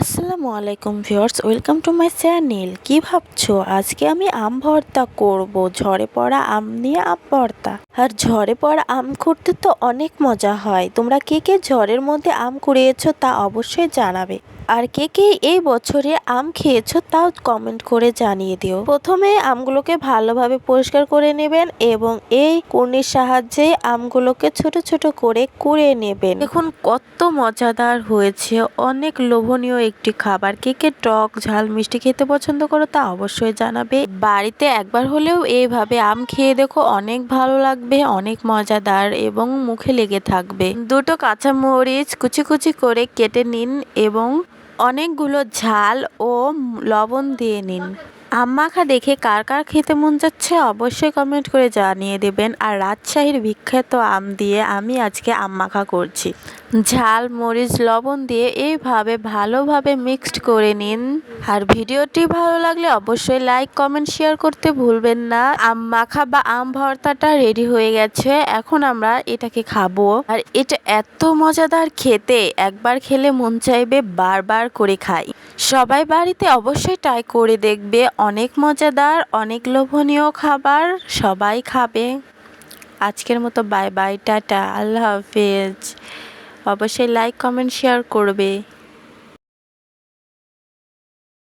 আসসালামু আলাইকুম viewers, welcome to my channel. কী ভাবছ? আজকে আমি আম ভর্তা করব, ঝরে পড়া আম নিয়ে আম ভর্তা। আর ঝড়ে পড়া আম করতে তো অনেক মজা হয়। তোমরা কে কে ঝড়ের মধ্যে আম কুড়িয়েছো তা অবশ্যই জানাবে। আর কে কে এই বছরে আম খেয়েছো তাও কমেন্ট করে জানিয়ে দিও। প্রথমে আমগুলোকে ভালোভাবে পরিষ্কার করে নেবেন এবং এই কুর্নির সাহায্যে আমগুলোকে ছোট ছোট করে কুড়ে নেবেন। দেখুন কত মজাদার হয়েছে। অনেক লোভনীয় একটি খাবার। কে কে টক, ঝাল, মিষ্টি খেতে পছন্দ করো তা অবশ্যই জানাবে। বাড়িতে একবার হলেও এইভাবে আম খেয়ে দেখো, অনেক ভালো লাগবে। অনেক মজাদার এবং মুখে লেগে থাকবে। দুটো কাঁচা মরিচ কুচি কুচি করে কেটে নিন এবং অনেকগুলো ঝাল ও লবণ দিয়ে নিন। আম মাখা দেখে কার কার খেতে মন যাচ্ছে অবশ্যই কমেন্ট করে জানিয়ে দেবেন। আর রাজশাহীর বিখ্যাত আম দিয়ে আমি আজকে আম মাখা করছি। ঝাল, মরিচ, লবণ দিয়ে এইভাবে ভালোভাবে মিক্সড করে নিন। আর ভিডিওটি ভালো লাগলে অবশ্যই লাইক কমেন্ট শেয়ার করতে ভুলবেন না। আম মাখা বা আম ভর্তাটা রেডি হয়ে গেছে। এখন আমরা এটাকে খাব। আর এটা এত মজাদার খেতে, একবার খেলে মন চাইবে বারবার করে খাই। সবাই বাড়িতে অবশ্যই ট্রাই করে দেখবে। অনেক মজাদার, অনেক লোভনীয় খাবার সবাই খাবে। আজকের মতো বাই বাই টাটা, আল্লাহ হাফেজ। অবশ্যই লাইক কমেন্ট শেয়ার করবে।